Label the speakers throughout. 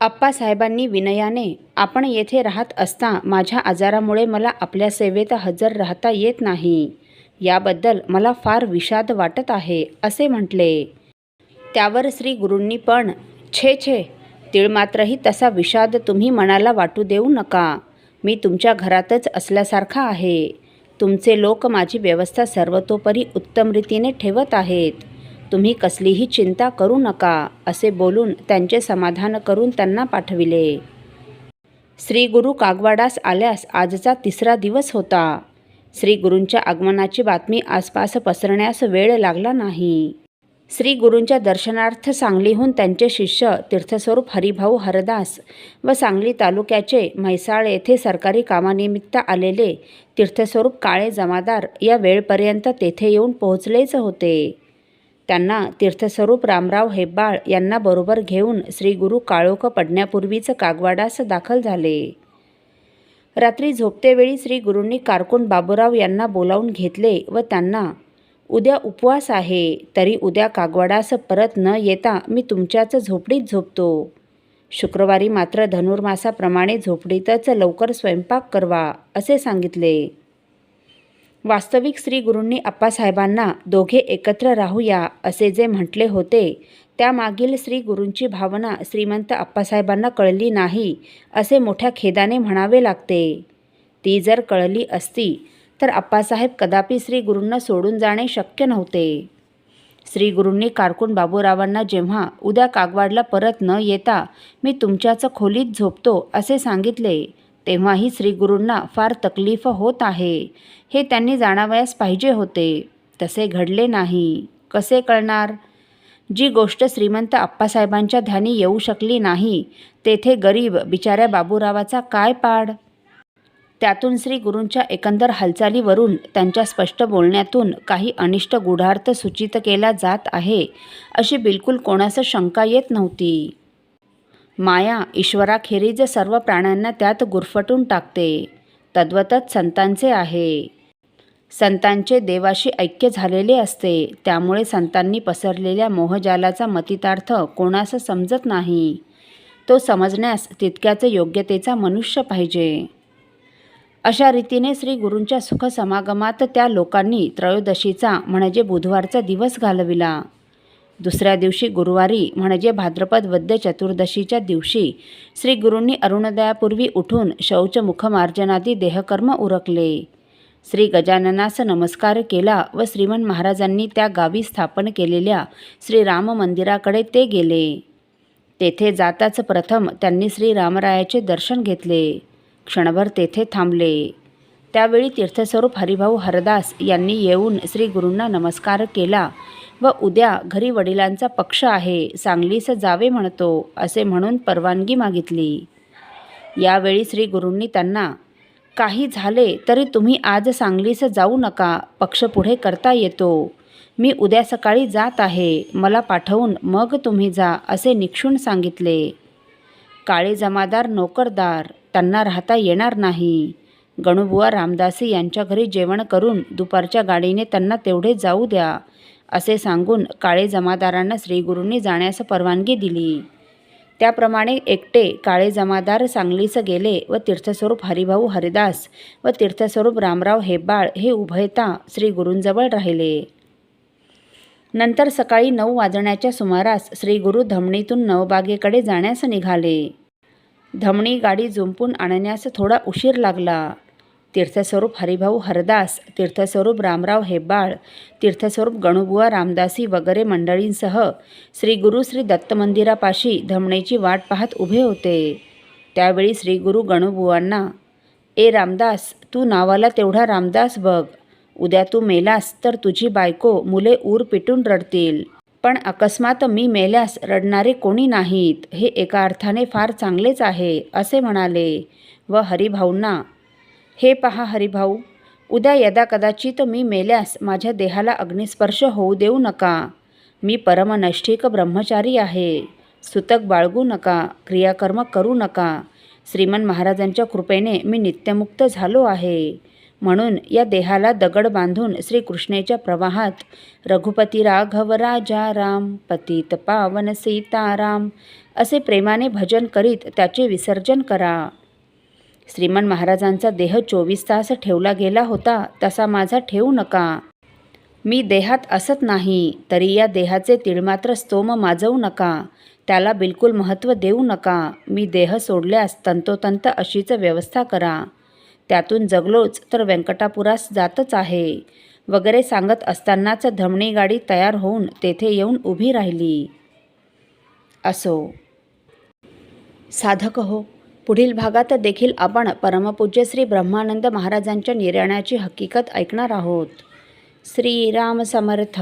Speaker 1: आप्पासाहेबांनी विनयाने आपण येथे राहत असता माझ्या आजारामुळे मला आपल्या सेवेत हजर राहता येत नाही. याबद्दल मला फार विषाद वाटत आहे असे म्हटले. त्यावर श्री गुरूंनी पण छे छे तिळमात्रही तसा विषाद तुम्ही मनाला वाटू देऊ नका. मी तुमच्या घरातच असल्यासारखा आहे. तुमचे लोक माझी व्यवस्था सर्वतोपरी उत्तम रीतीने ठेवत आहेत. तुम्ही कसलीही चिंता करू नका असे बोलून त्यांचे समाधान करून त्यांना पाठविले. श्री गुरु कागवाडास आल्यास आजचा तिसरा दिवस होता. श्री गुरूंच्या आगमनाची बातमी आसपास पसरण्यास वेळ लागला नाही. श्री गुरूंच्या दर्शनार्थ सांगलीहून त्यांचे शिष्य तीर्थस्वरूप हरिभाऊ हरदास व सांगली तालुक्याचे म्हैसाळ येथे सरकारी कामानिमित्त आलेले तीर्थस्वरूप काळे जमादार या वेळपर्यंत तेथे येऊन पोहोचलेच होते. त्यांना तीर्थस्वरूप रामराव हेब्बाळ यांना बरोबर घेऊन श्री गुरु काळोख पडण्यापूर्वीच कागवाडास दाखल झाले. रात्री झोपतेवेळी श्री गुरूंनी कारकून बाबूराव यांना बोलावून घेतले व त्यांना उद्या उपवास आहे तरी उद्या कागवाडास परत न येता मी तुमच्याच झोपडीत झोपतो. शुक्रवारी मात्र धनुर्मासाप्रमाणे झोपडीतच लवकर स्वयंपाक करवा असे सांगितले. वास्तविक श्री गुरूंनी आप्पासाहेबांना दोघे एकत्र राहूया असे जे म्हटले होते त्यामागील श्री गुरूंची भावना श्रीमंत आप्पासाहेबांना कळली नाही असे मोठ्या खेदाने म्हणावे लागते. ती जर कळली असती तर आप्पासाहेब कदापि श्री गुरूंना सोडून जाणे शक्य नव्हते. श्री गुरूंनी कारकून बाबूरावांना जेव्हा उद्या कागवाडला परत न येता मी तुमच्याच खोलीत झोपतो असे सांगितले तेव्हाही श्रीगुरूंना फार तकलीफ होत आहे. हे त्यांनी जाणावयास पाहिजे होते. तसे घडले नाही. कसे कळणार? जी गोष्ट श्रीमंत आप्पासाहेबांच्या ध्यानी येऊ शकली नाही तेथे गरीब बिचाऱ्या बाबूरावाचा काय पाड? त्यातून श्री गुरूंच्या एकंदर हालचालीवरून त्यांच्या स्पष्ट बोलण्यातून काही अनिष्ट गूढार्थ सूचित केला जात आहे अशी बिलकुल कोणास शंका येत नव्हती. माया ईश्वराखेरीज सर्व प्राण्यांना त्यात गुरफटून टाकते. तद्वतच संतांचे आहे. संतांचे देवाशी ऐक्य झालेले असते. त्यामुळे संतांनी पसरलेल्या मोहजालाचा मतितार्थ कोणास समजत नाही. तो समजण्यास तितक्याच योग्यतेचा मनुष्य पाहिजे. अशा रीतीने श्री गुरूंच्या सुखसमागमात त्या लोकांनी त्रयोदशीचा म्हणजे बुधवारचा दिवस घालविला. दुसऱ्या दिवशी गुरुवारी म्हणजे भाद्रपद वद्य चतुर्दशीच्या दिवशी श्री गुरूंनी अरुणोदयापूर्वी उठून शौचमुखमार्जनादी देहकर्म उरकले. श्री गजाननास नमस्कार केला व श्रीमन महाराजांनी त्या गावी स्थापन केलेल्या श्रीराम मंदिराकडे ते गेले. तेथे जाताच प्रथम त्यांनी श्री रामरायाचे दर्शन घेतले. क्षणभर तेथे थांबले. त्यावेळी तीर्थस्वरूप हरिभाऊ हरदास यांनी येऊन श्री गुरूंना नमस्कार केला व उद्या घरी वडिलांचा पक्ष आहे सांगलीस जावे म्हणतो असे म्हणून परवानगी मागितली. यावेळी श्री गुरूंनी त्यांना काही झाले तरी तुम्ही आज सांगलीस जाऊ नका पक्ष पुढे करता येतो. मी उद्या सकाळी जात आहे मला पाठवून मग तुम्ही जा असे निक्षून सांगितले. काळे जमादार नोकरदार त्यांना राहता येणार नाही. गणुबुवा रामदासी यांच्या घरी जेवण करून दुपारच्या गाडीने त्यांना तेवढे जाऊ द्या. असे सांगून काळे जमादारांना श्रीगुरूंनी जाण्यास परवानगी दिली. त्याप्रमाणे एकटे काळे जमादार सांगलीस गेले व तीर्थस्वरूप हरिभाऊ हरिदास व तीर्थस्वरूप रामराव हेब्बाळ हे उभयता श्रीगुरूंजवळ राहिले. नंतर सकाळी नऊ वाजण्याच्या सुमारास श्रीगुरू धमणीतून नवबागेकडे जाण्यास निघाले. धमणी गाडी जुंपून आणण्यास थोडा उशीर लागला. तीर्थस्वरूप हरिभाऊ हरदास तीर्थस्वरूप रामराव हेब्बाळ तीर्थस्वरूप गणुबुवा रामदासी वगैरे मंडळींसह श्री गुरु श्री दत्त मंदिरापाशी धमणेची वाट पाहत उभे होते. त्यावेळी श्री गुरु गणुबुवांना ए रामदास तू नावाला तेवढा रामदास बघ. उद्या तू मेलास तर तुझी बायको मुले ऊर पिटून रडतील. पण अकस्मात मी मेल्यास रडणारे कोणी नाहीत. हे एका अर्थाने फार चांगलेच आहे असे म्हणाले. व हरिभाऊंना हे पहा हरिभाऊ उद्या यदा कदाचित मी मेल्यास माझ्या देहाला अग्निस्पर्श होऊ देऊ नका. मी परमनैष्ठिक ब्रह्मचारी आहे सुतक बाळगू नका क्रियाकर्म करू नका. श्रीमन महाराजांच्या कृपेने मी नित्यमुक्त झालो आहे. म्हणून या देहाला दगड बांधून श्रीकृष्णेच्या प्रवाहात रघुपती राघव राजा राम पतित पावन सीताराम असे प्रेमाने भजन करीत त्याचे विसर्जन करा. श्रीमान महाराजांचा देह चोवीस तास ठेवला गेला होता तसा माझा ठेवू नका. मी देहात असत नाही तरी या देहाचे तिळमात्र स्तोम माजवू नका. त्याला बिलकुल महत्त्व देऊ नका. मी देह सोडल्यास तंतोतंत अशीच व्यवस्था करा. त्यातून जगलोच तर व्यंकटापुरास जातच आहे. वगैरे सांगत असतानाच धमणी गाडी तयार होऊन तेथे येऊन उभी राहिली. असो. साधक हो पुढील भागात देखील आपण परमपूज्य श्री ब्रह्मानंद महाराजांच्या निर्याणाची हकीकत ऐकणार आहोत. श्रीराम समर्थ.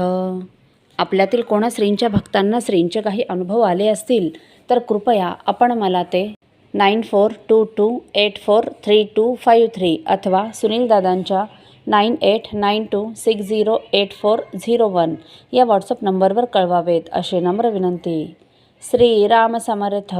Speaker 1: आपल्यातील कोणा श्रींच्या भक्तांना श्रींचे काही अनुभव आले असतील तर कृपया आपण मला ते nine four two two eight four three two five three अथवा सुनील दादांच्या nine eight nine two six zero eight four zero one या व्हॉट्सअप नंबरवर कळवावेत असे नम्र विनंती. श्रीराम समर्थ.